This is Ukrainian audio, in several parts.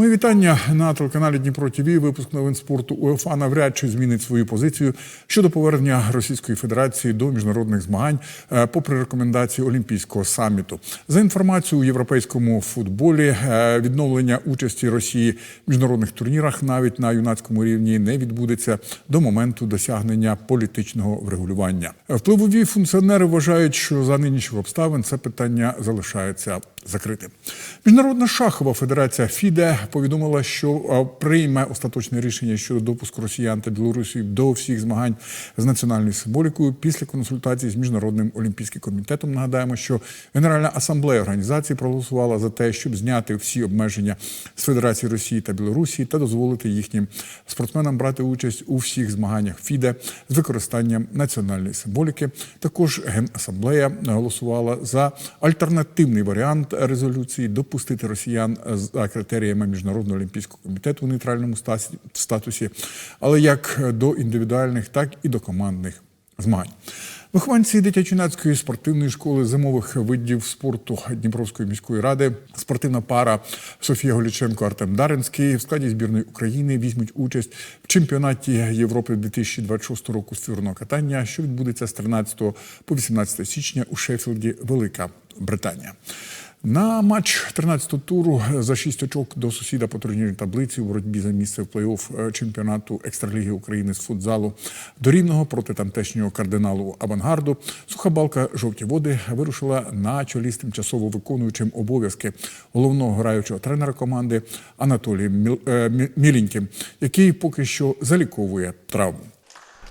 Мої вітання на телеканалі Дніпро ТВ. Випуск новин спорту УЕФА навряд чи змінить свою позицію щодо повернення Російської Федерації до міжнародних змагань, е, попри рекомендації Олімпійського саміту. За інформацією у європейському футболі, е, відновлення участі Росії в міжнародних турнірах навіть на юнацькому рівні не відбудеться до моменту досягнення політичного врегулювання. Впливові функціонери вважають, що за нинішніх обставин це питання залишається закритим. Міжнародна шахова федерація ФІДЕ повідомила, що прийме остаточне рішення щодо допуску росіян та білорусів до всіх змагань з національною символікою після консультацій з міжнародним олімпійським комітетом. Нагадаємо, що Генеральна асамблея організації проголосувала за те, щоб зняти всі обмеження з Федерації Росії та Білорусі та дозволити їхнім спортсменам брати участь у всіх змаганнях ФІДЕ з використанням національної символіки. Також Генасамблея голосувала за альтернативний варіант резолюції допустити росіян за критеріями міжнародного олімпійського комітету у нейтральному статусі, але як до індивідуальних, так і до командних змагань. Вихованці дитячо-юнацької спортивної школи зимових видів спорту Дніпровської міської ради, спортивна пара Софія Голіченко Артем Даринський в складі збірної України візьмуть участь в чемпіонаті Європи 2026 року з фігурного катання, що відбудеться з 13 по 18 січня у Шеффілді, Велика Британія. На матч 13-го туру за 6 очок до сусіда по турнірній таблиці у боротьбі за місце в плей-офф е, чемпіонату екстраліги України з футзалу до рівного проти тамтешнього кардиналу Авангарду. Суха балка жовті води вирушила на чолі з тимчасово виконуючим обов'язки головного граючого тренера команди Анатолієм е, Міленьким, який поки що заліковує травму.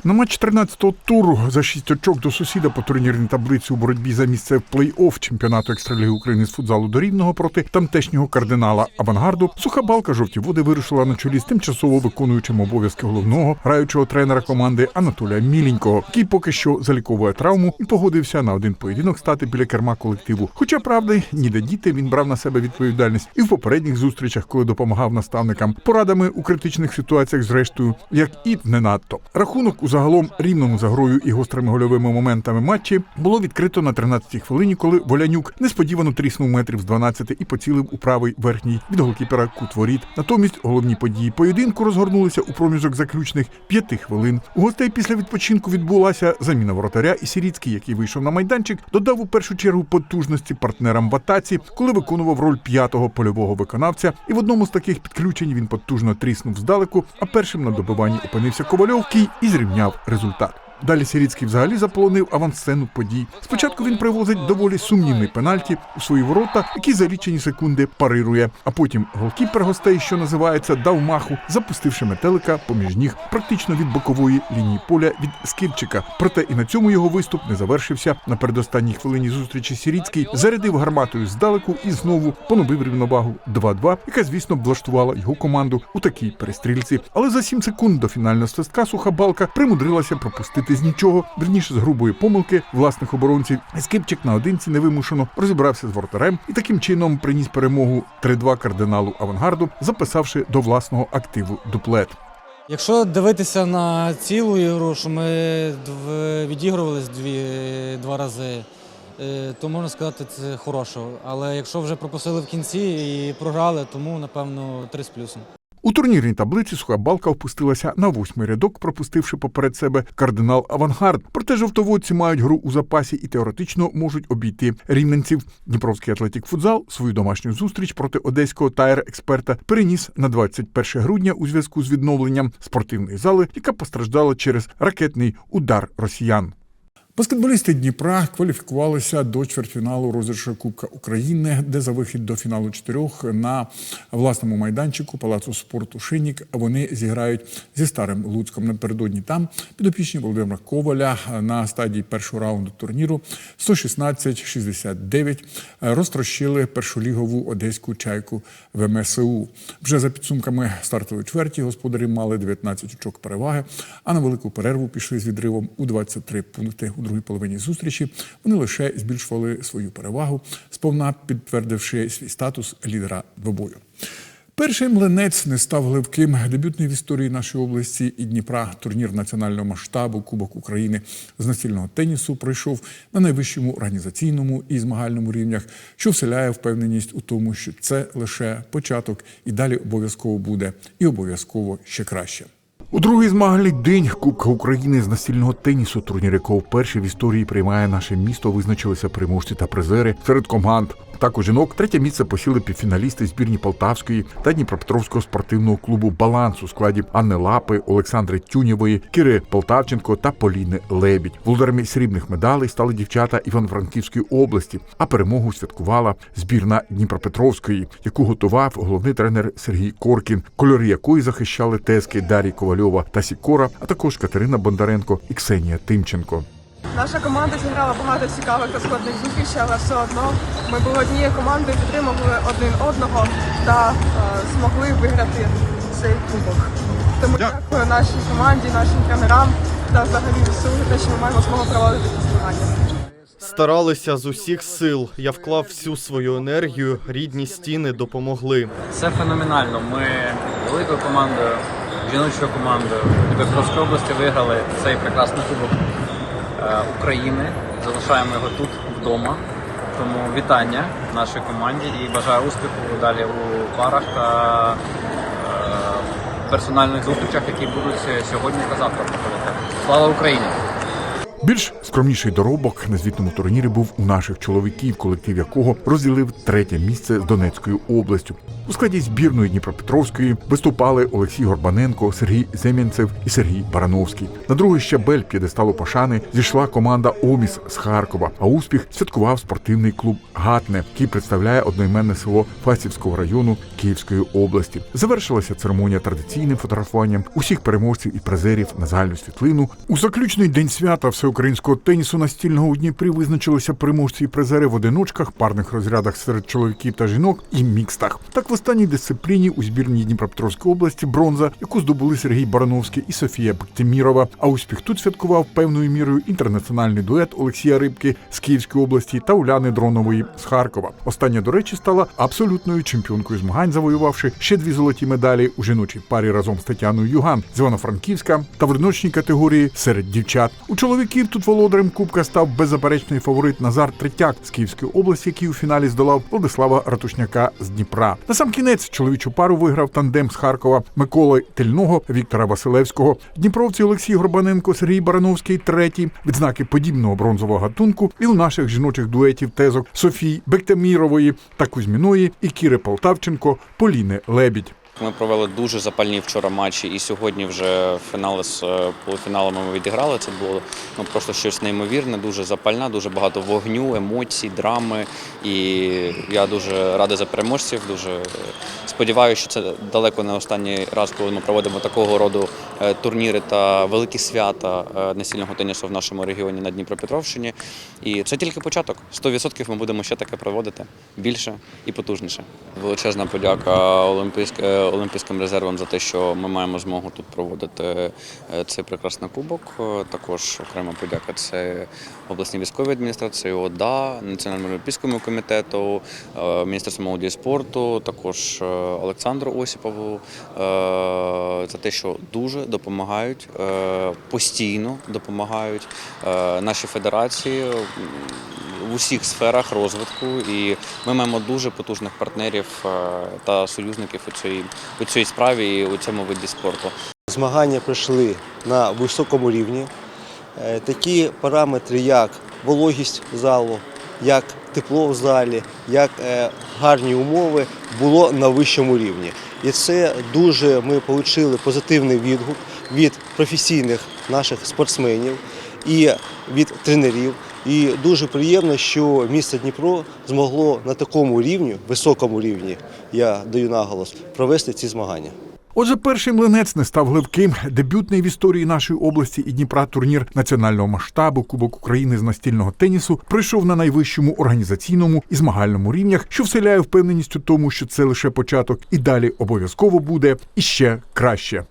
На матч 13-го туру за 6 очок до сусіда по турнірній таблиці у боротьбі за місце в плей-офф чемпіонату екстраліги України з футзалу до рівного проти тамтешнього кардинала Авангарду. Суха балка жовті води вирушила на чолі з тимчасово виконуючим обов'язки головного граючого тренера команди Анатолія Міленького, який поки що заліковує травму і погодився на один поєдинок стати біля керма колективу. Хоча правди ніде діти він брав на себе відповідальність і в попередніх зустрічах, коли допомагав наставникам порадами у критичних ситуаціях, зрештою, як і не надто. Рахунок у загалом рівному за грою і гострими гольовими моментами матчі було відкрито на 13-й хвилині, коли Волянюк несподівано тріснув метрів з 12 і поцілив у правий верхній від голкіпера кут. Натомість головні події поєдинку розгорнулися у проміжок заключних п'яти хвилин. У гостей після відпочинку відбулася заміна воротаря, і Сіріцький, який вийшов на майданчик, додав у першу чергу потужності партнерам в атаці, коли виконував роль п'ятого польового виконавця. І в одному з таких підключень він потужно тріснув здалеку, а першим на добиванні опинився Ковальов, який і зрівняв результат. Далі Сіріцький взагалі заполонив авансцену подій. Спочатку він привозить доволі сумнівний пенальті у свої ворота, які за лічені секунди парирує. А потім голкіпер гостей, що називається, дав маху, запустивши метелика поміж ніг практично від бокової лінії поля від Скипчика. Проте і на цьому його виступ не завершився. На передостанній хвилині зустрічі Сіріцький зарядив гарматою здалеку і знову поновив рівновагу 2-2, яка, звісно, влаштувала його команду у такій перестрільці. Але за 7 секунд до фінального свистка суха балка примудрилася пропустити з нічого, верніше з грубої помилки власних оборонців. Скипчик наодинці невимушено розібрався з воротарем і таким чином приніс перемогу 3-2 кардиналу Авангарду, записавши до власного активу дуплет. Якщо дивитися на цілу ігру, що ми відігрувались дві, два рази, е, то можна сказати, це хорошо. Але якщо вже пропустили в кінці і програли, тому напевно три з плюсом. У турнірній таблиці суха балка опустилася на восьмий рядок, пропустивши поперед себе кардинал Авангард. Проте жовтоводці мають гру у запасі і теоретично можуть обійти рівненців. Дніпровський атлетік футзал свою домашню зустріч проти одеського тайр експерта переніс на 21 грудня у зв'язку з відновленням спортивної зали, яка постраждала через ракетний удар росіян. Баскетболісти Дніпра кваліфікувалися до чвертьфіналу розіграшу Кубка України, де за вихід до фіналу чотирьох на власному майданчику Палацу спорту Шинік вони зіграють зі старим Луцьком. Напередодні там підопічні Володимира Коваля на стадії першого раунду турніру 116-69 розтрощили першолігову одеську чайку ВМСУ. Вже за підсумками стартової чверті господарі мали 19 очок переваги, а на велику перерву пішли з відривом у 23 пункти другій половині зустрічі. Вони лише збільшували свою перевагу, сповна підтвердивши свій статус лідера двобою. Перший млинець не став гливким. Дебютний в історії нашої області і Дніпра турнір національного масштабу Кубок України з настільного тенісу пройшов на найвищому організаційному і змагальному рівнях, що вселяє впевненість у тому, що це лише початок, і далі обов'язково буде, і обов'язково ще краще. У другий змагальний день Кубка України з настільного тенісу, турнір якого вперше в історії приймає наше місто, визначилися переможці та призери серед команд. Також жінок третє місце посіли півфіналісти збірні Полтавської та Дніпропетровського спортивного клубу Баланс у складі Анни Лапи, Олександри Тюнєвої, Кири Полтавченко та Поліни Лебідь. Володарями срібних медалей стали дівчата Івано-Франківської області. А перемогу святкувала збірна Дніпропетровської, яку готував головний тренер Сергій Коркін, кольори якої захищали тески Дарії Ковальова та Сікора, а також Катерина Бондаренко і Ксенія Тимченко. Наша команда зіграла багато цікавих та складних зустрічей, але все одно ми були однією командою, підтримували один одного та е, змогли виграти цей кубок. Тому дякую нашій команді, нашим тренерам та взагалі ВСУ те, що ми маємо змогу проводити ці змагання. Старалися з усіх сил. Я вклав всю свою енергію, рідні стіни допомогли. Це феноменально. Ми великою командою, жіночою командою Дніпропетровської області виграли цей прекрасний кубок України. Залишаємо його тут вдома. Тому вітання нашій команді і бажаю успіху далі у парах та е, персональних зустрічах, які будуть сьогодні та завтра проходити. Слава Україні! Більш скромніший доробок на звітному турнірі був у наших чоловіків, колектив якого розділив третє місце з Донецькою областю. У складі збірної Дніпропетровської виступали Олексій Горбаненко, Сергій Зем'янцев і Сергій Барановський. На другий щабель п'єдесталу пошани зійшла команда Оміс з Харкова. А успіх святкував спортивний клуб Гатне, який представляє одноіменне село Фастівського району Київської області. Завершилася церемонія традиційним фотографуванням усіх переможців і призерів на загальну світлину. У заключний день свята всеукраїнського тенісу настільного у Дніпрі визначилися переможці і призери в одиночках, парних розрядах серед чоловіків та жінок і мікстах. Так в останній дисципліні у збірній Дніпропетровської області бронза, яку здобули Сергій Барановський і Софія Бектимірова. А успіх тут святкував певною мірою інтернаціональний дует Олексія Рибки з Київської області та Уляни Дронової з Харкова. Остання, до речі, стала абсолютною чемпіонкою змагань, завоювавши ще дві золоті медалі у жіночій парі разом з Тетяною Юган з Івано-Франківська та в одиночній категорії серед дівчат. У чоловіків тут володарем Кубка став беззаперечний фаворит Назар Третяк з Київської області, який у фіналі здолав Владислава Ратушняка з Дніпра. На сам кінець чоловічу пару виграв тандем з Харкова Миколи Тельного, Віктора Василевського. Дніпровці Олексій Горбаненко, Сергій Барановський третій. Відзнаки подібного бронзового гатунку і у наших жіночих дуетів тезок Софії Бектамірової та Кузьміної і Кіри Полтавченко, Поліни Лебідь. Ми провели дуже запальні вчора матчі, і сьогодні вже фінали з е, полуфіналами ми відіграли. Це було ну просто щось неймовірне, дуже запальна, дуже багато вогню, емоцій, драми. І я дуже радий за переможців. Дуже сподіваюся, що це далеко не останній раз, коли ми проводимо такого роду е, турніри та великі свята е, настільного тенісу в нашому регіоні на Дніпропетровщині. І це тільки початок. 100% ми будемо ще таке проводити більше і потужніше. Величезна подяка е, Олімпійським резервам за те, що ми маємо змогу тут проводити цей прекрасний кубок. Також окрема подяка це обласній військовій адміністрації, ОДА, Національному олімпійському комітету, Міністерству молоді і спорту, також Олександру Осіпову е, за те, що дуже допомагають е, постійно допомагають е, нашій федерації в усіх сферах розвитку, і ми маємо дуже потужних партнерів та союзників у цій у цій справі і у цьому виді спорту. Змагання пройшли на високому рівні. Такі параметри, як вологість залу, як тепло в залі, як е, гарні умови, було на вищому рівні. І це дуже ми отримали позитивний відгук від професійних наших спортсменів і від тренерів. І дуже приємно, що місто Дніпро змогло на такому рівні, високому рівні, я даю наголос, провести ці змагання. Отже, перший млинець не став гливким. Дебютний в історії нашої області і Дніпра турнір національного масштабу Кубок України з настільного тенісу пройшов на найвищому організаційному і змагальному рівнях, що вселяє впевненість у тому, що це лише початок, і далі обов'язково буде іще краще.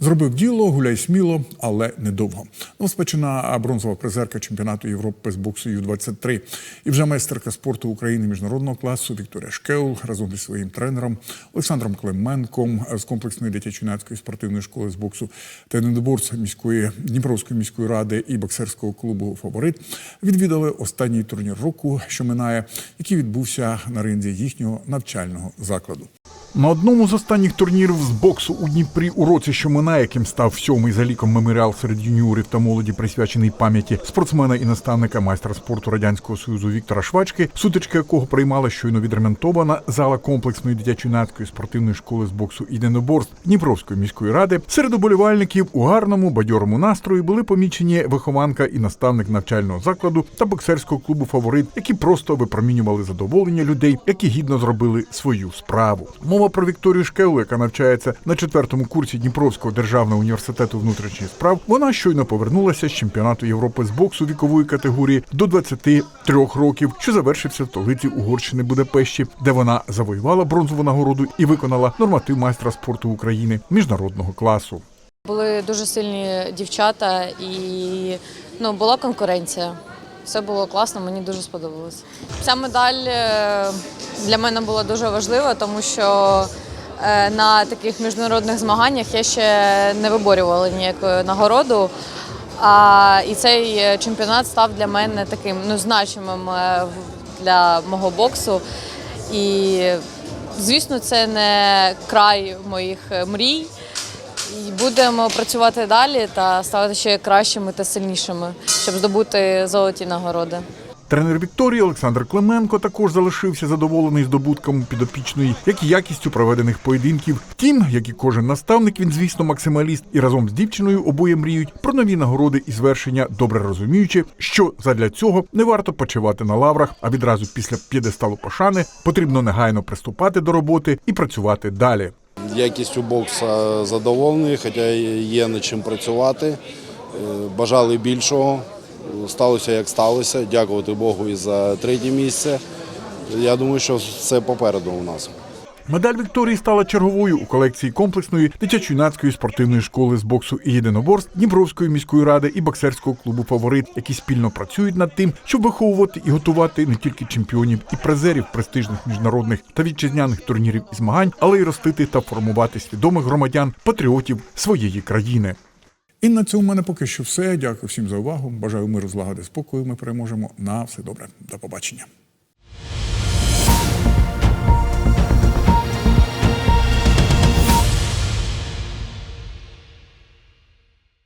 Зробив діло, гуляй сміло, але недовго. Новоспечена бронзова призерка чемпіонату Європи з боксу Ю-23 і вже майстерка спорту України міжнародного класу Вікторія Шкеул разом зі своїм тренером Олександром Клименком з комплексної дитячо-юнацької спортивної школи з боксу та єдиноборств міської Дніпровської міської ради і боксерського клубу Фаворит відвідали останній турнір року, що минає, який відбувся на ринзі їхнього навчального закладу. На одному з останніх турнірів з боксу у Дніпрі у році, що минає, яким став сьомий за ліком меморіал серед юніорів та молоді, присвячений пам'яті спортсмена і наставника майстра спорту радянського союзу Віктора Швачки, сутички якого приймала щойно відремонтована зала комплексної дитячо-юнацької спортивної школи з боксу єдиноборств Дніпровської міської ради. Серед уболівальників у гарному бадьорому настрої були помічені вихованка і наставник навчального закладу та боксерського клубу Фаворит, які просто випромінювали задоволення людей, які гідно зробили свою справу. Мова про Вікторію Шкелу, яка навчається на четвертому курсі Дніпровського державного університету внутрішніх справ. Вона щойно повернулася з чемпіонату Європи з боксу вікової категорії до 23 років, що завершився в столиці Угорщини Будапешті, де вона завоювала бронзову нагороду і виконала норматив майстра спорту України міжнародного класу. Були дуже сильні дівчата і ну, була конкуренція. Все було класно, мені дуже сподобалось. Ця медаль е, для мене була дуже важлива, тому що е, на таких міжнародних змаганнях я ще не виборювала ніяку нагороду. А, і цей е, чемпіонат став для мене таким ну, значимим для мого боксу. І, звісно, це не край моїх мрій. Будемо працювати далі та ставати ще кращими та сильнішими, щоб здобути золоті нагороди. Тренер Вікторії Олександр Клименко також залишився задоволений здобутком підопічної, як і якістю проведених поєдинків. Втім, як і кожен наставник, він, звісно, максималіст, і разом з дівчиною обоє мріють про нові нагороди і звершення, добре розуміючи, що задля цього не варто почивати на лаврах, а відразу після п'єдесталу пошани потрібно негайно приступати до роботи і працювати далі. Якістю бокса задоволений, хоча є над чим працювати. Е, Бажали більшого. Сталося як сталося. Дякувати Богу і за третє місце. Я думаю, що все попереду у нас. Медаль Вікторії стала черговою у колекції комплексної дитячо-юнацької спортивної школи з боксу і єдиноборств Дніпровської міської ради і боксерського клубу Фаворит, які спільно працюють над тим, щоб виховувати і готувати не тільки чемпіонів і призерів престижних міжнародних та вітчизняних турнірів і змагань, але й ростити та формувати свідомих громадян, патріотів своєї країни. І на цьому в мене поки що все. Дякую всім за увагу. Бажаю миру, злагоди, спокою. Ми переможемо. На все добре. До побачення.